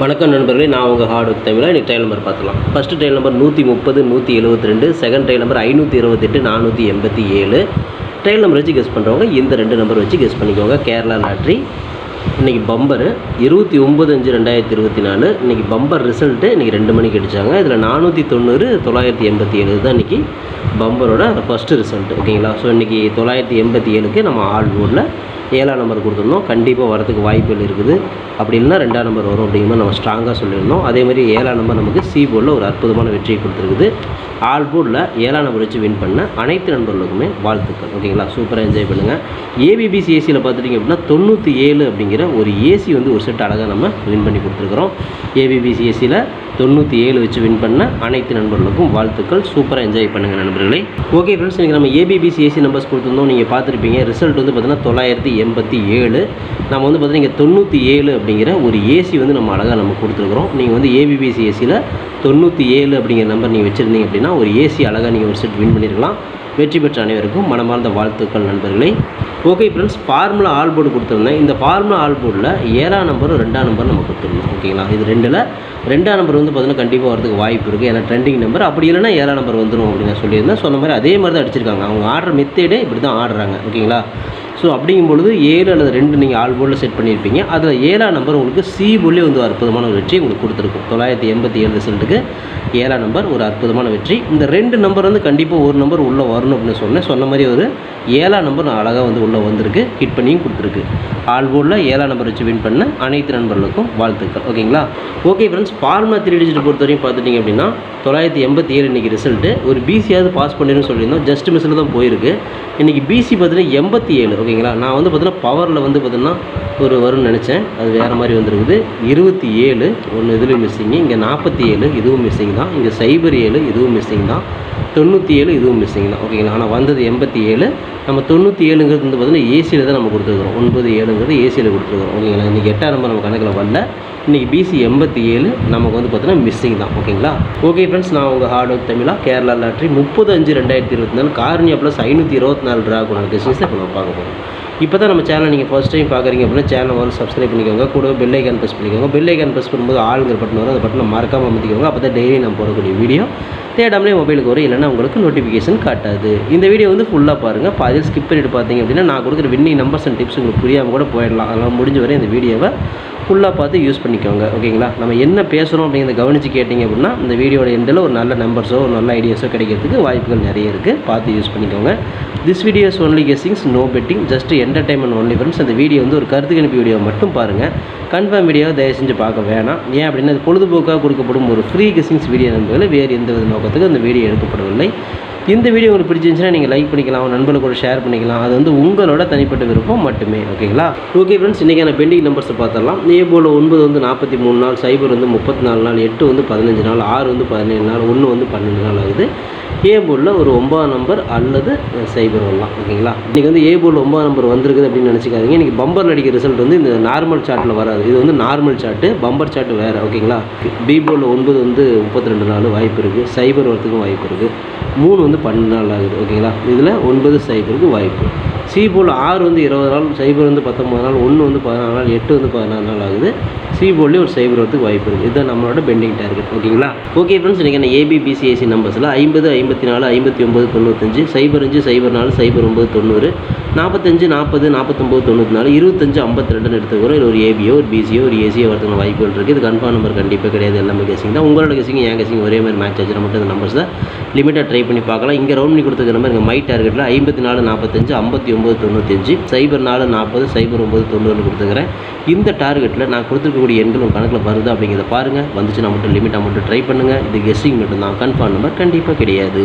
வணக்கம் நண்பர்களே நான் உங்கள் ஹார்டு ஒர்க் தமிழா? இன்றைக்கி டைல் நம்பர் பார்த்துலாம் ஃபஸ்ட்டு டைல் நம்பர் நூற்றி முப்பது நூற்றி எழுபத்தி ரெண்டு செகண்ட் டைல் நம்பர் ஐநூற்றி இருபத்தெட்டு நானூற்றி எண்பத்தி ஏழு. ட்ரையல் நம்பர் வச்சு கெஸ் பண்ணுறவங்க இந்த ரெண்டு நம்பர் வச்சு கெஸ் பண்ணிக்கோங்க. கேரளா லாட்ரி இன்றைக்கி பம்பரு இருபத்தி ஒம்பது அஞ்சு ரெண்டாயிரத்தி இருபத்தி நாலு. இன்றைக்கி பம்பர் ரிசல்ட்டு இன்றைக்கி ரெண்டு மணிக்கு அடித்தாங்க இதில் நானூற்றி தொண்ணூறு தொள்ளாயிரத்தி எண்பத்தி ஏழு தான் இன்றைக்கி பம்பரோட ஃபஸ்ட்டு ரிசல்ட் ஓகேங்களா ஸோ இன்றைக்கி தொள்ளாயிரத்தி எண்பத்தி ஏழுக்கு நம்ம ஆல் ஊரில் ஏழாம் நம்பர் கொடுத்துருந்தோம் கண்டிப்பாக வரதுக்கு வாய்ப்புகள் இருக்குது. அப்படி இல்லைன்னா ரெண்டாம் நம்பர் வரும் அப்படிங்கிற நம்ம ஸ்ட்ராங்காக சொல்லியிருந்தோம் அதே மாதிரி ஏழாம் நம்பர் நமக்கு சி போர்டில் ஒரு அற்புதமான வெற்றியை கொடுத்துருக்குது. ஆல் போர்டில் ஏழாம் நம்பர் வச்சு வின் பண்ண அனைத்து நண்பர்களுக்குமே வாழ்த்துக்கள். ஓகேங்களா சூப்பராக என்ஜாய் பண்ணுங்கள் ஏபிபிசி ஏசியில் பார்த்துட்டிங்க அப்படின்னா தொண்ணூற்றி ஏழு அப்படிங்கிற ஒரு ஏசி வந்து ஒரு செட் அழகாக நம்ம வின் பண்ணி கொடுத்துருக்குறோம். ஏபிபிசி ஏசியில் தொண்ணூற்றி ஏழு வச்சு வின் பண்ண அனைத்து நண்பர்களுக்கும் வாழ்த்துக்கள். சூப்பராக என்ஜாய் பண்ணுங்கள் நண்பர்களே. ஓகே ஃப்ரெண்ட்ஸ் இன்றைக்கி நம்ம ஏபிபிசி ஏசி நம்பர்ஸ் கொடுத்துருந்தோம். நீங்கள் பார்த்துருப்பீங்க. ரிசல்ட் வந்து பார்த்தீங்கன்னா தொள்ளாயிரத்தி எண்பத்தி ஏழு. நம்ம வந்து பார்த்தீங்கன்னா தொண்ணூற்றி ஏழு அப்படிங்கிற ஒரு ஏசி வந்து நம்ம அழகாக நம்ம கொடுத்துருக்குறோம். நீங்கள் வந்து ஏபிபிசி ஏசியில் தொண்ணூற்றி ஏழு அப்படிங்கிற நம்பர் நீங்கள் வச்சுருந்தீங்க அப்படின்னா ஒரு ஏசி அழகாக நீங்கள் ஒரு செட் வின் பண்ணியிருக்கலாம் வெற்றி பெற்ற அனைவருக்கும் மனமார்ந்த வாழ்த்துக்கள் நண்பர்களே. Okay friends formula all board கொடுத்துருந்தேன். இந்த ஃபார்முலா ஆல் போர்டில் ஏழாம் நம்பரும் ரெண்டாம் நம்பர் நம்ம கொடுத்துருந்தோம் ஓகேங்களா இது ரெண்டில் ரெண்டாம் நம்பர் வந்து பார்த்தீங்கன்னா கண்டிப்பாக வரதுக்கு வாய்ப்பு இருக்குது ஏன்னா ட்ரெண்டிங் நம்பர் அப்படி இல்லைன்னா ஏழாம் நம்பர் வந்துடும் அப்படின்னு நான் சொல்லியிருந்தேன். சொன்ன மாதிரி அதே மாதிரி தான் அடிச்சிருக்காங்க. அவங்க ஆடுற மெத்தேடே இப்படி தான் ஆடுறாங்க. ஓகேங்களா ஸோ அப்படிங்கும் பொழுது ஏழு அல்லது ரெண்டு நீங்கள் ஆல் போர்டில் செட் பண்ணியிருப்பீங்க. அதில் ஏழாம் நம்பர் உங்களுக்கு சி போர்டிலே வந்து அற்புதமான ஒரு வெற்றி உங்களுக்கு கொடுத்துருக்கும். தொள்ளாயிரத்தி எண்பத்தி ஏழு ரிசல்ட்டுக்கு ஏழாம் நம்பர் ஒரு அற்புதமான வெற்றி. இந்த ரெண்டு நம்பர் வந்து கண்டிப்பாக ஒரு நம்பர் உள்ளே வரணும் அப்படின்னு சொன்னேன். சொன்ன மாதிரி ஒரு ஏழாம் நம்பர் அழகாக வந்து உள்ளே வந்திருக்கு. ஹிட் பண்ணியும் கொடுத்துருக்கு. ஆல் போர்டில் ஏழாம் நம்பர் வச்சு வின் பண்ண அனைத்து நண்பர்களுக்கும் வாழ்த்துக்கள். ஓகேங்களா? Okay friends formula three digit பொறுத்தவரையும் பார்த்துட்டிங்க அப்படின்னா தொள்ளாயிரத்தி எண்பத்தி ஏழு இன்றைக்கி ரிசல்ட்டு ஒரு பிசியாவது பாஸ் பண்ணிருன்னு சொல்லியிருந்தோம். ஜஸ்ட் மிஸ்ஸில் தான் போயிருக்கு. இன்றைக்கி பிசி பார்த்தீங்கன்னா எண்பத்தி ஏழு. ஓகேங்களா? நான் வந்து பார்த்தீங்கன்னா பவரில் வந்து பார்த்திங்கன்னா ஒரு வரும்னு நினச்சேன். அது வேறு மாதிரி வந்திருக்குது. இருபத்தி ஏழு ஒன்று இதுலேயும் மிஸ்ஸிங்கு இங்கே நாற்பத்தி ஏழு இதுவும் மிஸ்ஸிங் தான். இங்கே சைபர் ஏழு இதுவும் மிஸ்ஸிங் தான். தொண்ணூற்றி ஏழு இதுவும் மிஸ்ஸிங் தான். ஓகேங்களா? ஆனால் வந்தது எண்பத்தி ஏழு. நம்ம தொண்ணூற்றி ஏழுங்கிறது வந்து பார்த்திங்கன்னா ஏசியில் தான் நம்ம கொடுத்துருக்குறோம். ஒன்பது ஏழுங்கிறது ஏசியில் கொடுத்துருக்குறோம். ஓகேங்களா? இன்றைக்கி எட்டாம் நம்பர் நம்ம கணக்கில் வரல. இன்றைக்கி பிசி எண்பத்தி ஏழு நமக்கு வந்து பார்த்தீங்கன்னா மிஸ்ஸிங் தான் ஓகேங்களா ஓகே ஃப்ரெண்ட்ஸ் நான் உங்கள் ஹார்ட் ஒர்க் தமிழா கேரளா லாட்ரி முப்பது அஞ்சு ரெண்டாயிரத்தி இருபத்தி நாலு காரணி ப்ளஸ் ஐநூற்றி இருபத்தி நாலு ட்ரா கொண்ட பிஸ்னஸ் இப்போ நம்ம பார்க்க போகிறோம் இப்போ தான் நம்ம சேனல் நீங்கள் ஃபஸ்ட் டைம் பார்க்குறீங்க அப்படின்னா சேனல் வந்து சப்ஸ்கிரைப் பண்ணிக்கோங்க. கூட பெல் ஐக்கான் ப்ரெஸ் பண்ணிக்கோங்க. பெல் ஐக்கான் ப்ரெஸ் பண்ணும்போது ஆளுங்கிற பட்டன் வரும். அந்த பட்டனை மறக்காமல் அமைத்திக்கோங்க. அப்போ தான் டெய்லி நம்ம போடக்கூடிய வீடியோ தேடாமலே மொபைலுக்கு வரும். இல்லைன்னா உங்களுக்கு நோட்டிஃபிகேஷன் காட்டாது. இந்த வீடியோ வந்து ஃபுல்லாக பாருங்கள் பாதியில் ஸ்கிப் பண்ணிட்டு பார்த்தீங்க அப்படின்னா நான் கொடுக்குற வின்னிங் நம்பர்ஸ் அண்ட் டிப்ஸ் உங்களுக்கு புரியாமல் கூட போயிடலாம். அதனால் முடிஞ்ச வரை இந்த வீடியோவை ஃபுல்லாக பார்த்து யூஸ் பண்ணிக்கோங்க ஓகேங்களா நம்ம என்ன பேசுகிறோம் அப்படிங்கிறத கவனித்து கேட்டிங்க அப்படின்னா இந்த வீடியோட எண்டில் ஒரு நல்ல நம்பர்ஸோ ஒரு நல்ல ஐடியாஸோ கிடைக்கிறதுக்கு வாய்ப்புகள் நிறைய இருக்குது பார்த்து யூஸ் பண்ணிக்கோங்க. This videos only guessings no betting just entertainment only friends அந்த வீடியோ வந்து ஒரு கருத்து கணிப்பு வீடியோ மட்டும் பாருங்கள் கன்ஃபார்ம் வீடியோ தயவு செஞ்சு பார்க்க வேணாம். ஏன் அப்படின்னா அது பொழுதுபோக்காக கொடுக்கப்படும் ஒரு ஃப்ரீ கெஸ்ஸிங்ஸ் வீடியோ நண்பர்கள் வேறு எந்த வித நோக்கத்துக்கு அந்த வீடியோ எடுக்கப்படவில்லை. இந்த வீடியோ உங்களுக்கு பிடிச்சிருந்துச்சுன்னா நீங்கள் லைக் பண்ணிக்கலாம் உங்கள் நண்பர்களுக்கு கூட ஷேர் பண்ணிக்கலாம். அது வந்து உங்களோட தனிப்பட்ட விருப்பம் மட்டுமே ஓகேங்களா ஓகே ஃப்ரெண்ட்ஸ் இன்றைக்கான பெண்டிங் நம்பர்ஸை பார்த்துடலாம். இதே போல் ஒன்பது வந்து நாற்பத்தி மூணு நாள் சைபர் வந்து முப்பத்தி நாலு நாள் எட்டு வந்து பதினஞ்சு நாள் ஆறு வந்து பதினேழு நாள் ஒன்று வந்து பன்னெண்டு நாள் ஆகுது. ஏ போர்டில் ஒரு ஒன்பதாம் நம்பர் அல்லது சைபர் வரலாம். ஓகேங்களா? இன்றைக்கி வந்து ஏ போர்டில் நம்பர் வந்திருக்குது அப்படின்னு நினச்சிக்காதீங்க. இன்றைக்கி பம்பர் அடிக்கிற ரிசல்ட் வந்து இந்த நார்மல் சார்ட்டில் வராது. இது வந்து நார்மல் சார்ட்டு பம்பர் சார்ட் வேறு. ஓகேங்களா? பி போர்டில் ஒன்பது வந்து முப்பத்தி ரெண்டு நாள் வாய்ப்பு இருக்குது சைபர் வரத்துக்கும் வாய்ப்பு இருக்குது மூணு வந்து பன்னெண்டு நாள் ஆகுது. ஓகேங்களா? இதில் ஒன்பது சைபருக்கு வாய்ப்பு. சி போல் ஆறு வந்து இருபது நாள் சைபர் வந்து பத்தொம்பது நாள் ஒன்று வந்து பதினாறு நாள் எட்டு வந்து பதினாறு நாள் ஆகுது. சி ஒரு சைபர் வரத்துக்கு வாய்ப்பு இருக்குது இதுதான் நம்மளோட பெண்டிங் டார்கெட் ஓகேங்களா? ஓகே ஃப்ரெண்ட்ஸ் இன்றைக்கி என்ன ஏபிபிசிஎஸ்சி நம்பர்ஸில் ஐம்பது ஐம்பத்தி நாலு ஐம்பத்தி ஒம்பது தொண்ணூத்தஞ்சு சைபர் அஞ்சு சைபர் நாலு சைபர் ஒம்பது தொண்ணூறு நாற்பத்தஞ்சு நாற்பது நாற்பத்தொம்போது தொண்ணூற்றி நாலு இருபத்தஞ்சு ஐம்பத்தி ரெண்டுன்னு எடுத்துக்கிறோம். இல்லை ஒரு ஏபியோ ஒரு பிசியோ ஒரு ஏசியோ வரதுக்கான வாய்ப்புகள் இருக்குது இது கன்ஃபார்ம் நம்பர் கண்டிப்பாக கிடையாது. எல்லாமே கேசிங் தான். உங்களோட கேசிங் என் கேசிங் ஒரே மாதிரி மேட்ச் ஆச்சுன்னா மட்டும் இந்த நம்பர்ஸ் தான் லிமிட்டாக ட்ரை பண்ணி பார்க்கலாம். இங்கே ரவுண்ட் பண்ணி கொடுத்துருக்க நம்பர் இங்கே மை டார்கெட்டில் ஐம்பத்தி நாலு நாற்பத்தஞ்சு ஐம்பத்தி ஒம்பது தொண்ணூத்தஞ்சு சைபர் நாலு நாற்பது சைபர் ஒம்பது தொண்ணூறு கொடுத்துக்கிறேன் இந்த டார்கெட்டில் நான் கொடுத்துருக்கக்கூடிய எண்கள் உங்கள் கணக்கில் வருது அப்படிங்கிறத பாருங்கள் வந்துச்சுன்னா மட்டும் லிமிட்டாக மட்டும் ட்ரை பண்ணுங்கள் இது கெஸ்ஸிங் மட்டும்தான். கன்ஃபார்ம் நம்பர் கண்டிப்பாக கிடையாது.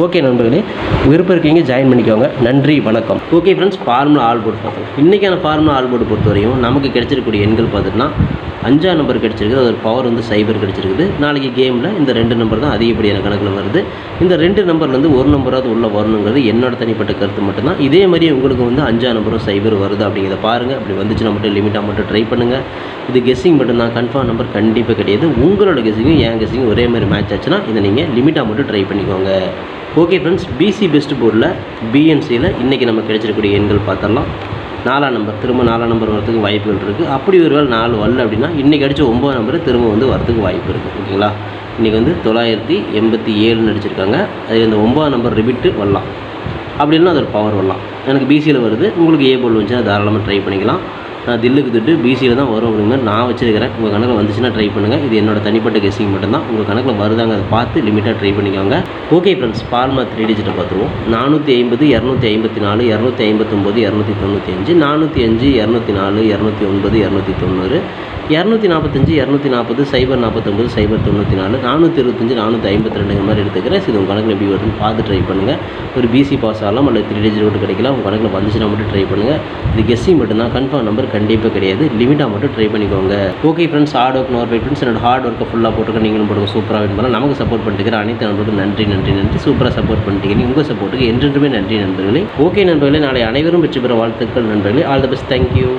ஓகே நண்பர்களே விருப்பம் இருக்கீங்க ஜாயின் பண்ணிக்கோங்க. நன்றி வணக்கம். Okay friends formula all board பார்க்கலாம். இன்றைக்கான ஃபார்முலா ஆல் போர்டு பொறுத்தவரையும் நமக்கு கிடைச்சிருக்கக்கூடிய எண்கள் பார்த்துட்டுனா அஞ்சாம் நம்பர் கிடச்சிருக்குது. அதோட பவர் வந்து சைபர் கிடச்சிருக்குது. நாளைக்கு கேமில் இந்த ரெண்டு நம்பர் தான் அதிகப்படியான கணக்கில் வருது. இந்த ரெண்டு நம்பர்லேருந்து ஒரு நம்பராவது உள்ளே வரணுங்கிறது என்னோட தனிப்பட்ட கருத்து மட்டும்தான். இதே மாதிரி உங்களுக்கு வந்து அஞ்சாம் நம்பரும் சைபர் வருது அப்படிங்கிறத பாருங்கள் அப்படி வந்துச்சுன்னா மட்டும் லிமிட்டாக மட்டும் ட்ரை பண்ணுங்கள் இது கெஸ்ஸிங் மட்டும்தான். கன்ஃபார்ம் நம்பர் கண்டிப்பாக கிடையாது. உங்களோட கெஸ்ஸிங்கும் என் கெஸ்ஸிங்கும் ஒரே மாதிரி மேட்ச் ஆச்சுன்னா இதை நீங்கள் லிமிட்டாக மட்டும் ட்ரை பண்ணிக்கோங்க. ஓகே ஃப்ரெண்ட்ஸ் பிசி பெஸ்ட் போர்டில் பிஎன்சியில் இன்றைக்கி நம்ம கிடைச்சிருக்கக்கூடிய எண்கள் பார்த்துடலாம். நாலாம் நம்பர் திரும்ப நாலாம் நம்பர் வரத்துக்கு வாய்ப்புகள் இருக்குது அப்படி ஒரு வேலை நாலு வரல அப்படின்னா இன்றைக்கி அடித்த ஒம்பது நம்பர் திரும்ப வந்து வரத்துக்கு வாய்ப்பு இருக்குது ஓகேங்களா? இன்றைக்கி வந்து தொள்ளாயிரத்தி எண்பத்தி ஏழுன்னு அடிச்சிருக்காங்க. அது இந்த ஒம்பது நம்பர் ரிபிட்டு வரலாம். அப்படின்னா அது அதோட பவர் வரலாம். எனக்கு பிசியில் வருது. உங்களுக்கு ஏ போல் வந்துச்சுன்னா தாராளமாக ட்ரை பண்ணிக்கலாம். தில்லுக்கு திட்டு பிசியில் தான் வரும் அப்படிங்கிற நான் வச்சிருக்கிறேன். உங்கள் கணக்கில் வந்துச்சுன்னா ட்ரை பண்ணுங்கள் இது என்னோட தனிப்பட்ட கெஸ்ஸிங் மட்டும்தான். உங்கள் கணக்கில் வருதாங்க அதை பார்த்து லிமிட்டாக ட்ரை பண்ணிக்கோங்க. ஓகே ஃப்ரெண்ட்ஸ் பால்மா த்ரீ டிஜிட்டை பார்த்துருவோம். நானூற்றி ஐம்பது இரநூத்தி ஐம்பத்தி நாலு இரநூத்தி ஐம்பத்தொம்போது இரநூத்தி தொண்ணூற்றி அஞ்சு நானூற்றி அஞ்சு இரநூத்தி நாலு இரநூத்தி ஒன்பது இரநூத்தி தொண்ணூறு இரநூத்தி நாற்பத்தஞ்சு இரநூத்தி நாற்பது சைபர் நாற்பத்தொம்பது சைபர் தொண்ணூற்றி நாலு நானூற்றி இருபத்தஞ்சு நானூற்றி ஐம்பத்தி ரெண்டுங்கிற மாதிரி எடுத்துக்கிறேன். இது உங்கள் கணக்கில் எப்படி வருதுன்னு பார்த்து ட்ரை பண்ணுங்கள் ஒரு பிசி பாஸ் ஆகலாம் அல்லது த்ரீ டிஜிட் ரோட்டு கிடைக்கலாம். உங்கள் கணக்கில் வந்துச்சுன்னா மட்டும் ட்ரை பண்ணுங்கள் இது கெஸ்ஸிங் மட்டும்தான். கன்ஃபார்ம் நம்பர் கண்டிப்பாக கிடையாது. லிமிட்டாக மட்டும் ட்ரை பண்ணிக்கோங்க. ஓகே ஃப்ரெண்ட்ஸ் ஹார்ட் ஒர்க் நோர் ஃப்ரெண்ட்ஸ் என்னோட ஹார்ட் ஒர்க்கை ஃபுல்லாக போட்டுக்க நீங்களும் போட்டுக்க சூப்பராக வின் பண்ணலாம். நமக்கு சப்போர்ட் பண்ணிட்டு அனைத்து நண்பர்களுக்கும் நன்றி நன்றி நன்றி. சூப்பராக சப்போர்ட் பண்ணிட்டீங்க. உங்கள் சப்போர்ட்டுக்கு என்றென்றுமே நன்றி நண்பர்களே. ஓகே நண்பர்களே. நாளை அனைவரும் வெற்றி பெற வாழ்த்துக்கள் நண்பர்களே. All the best thank you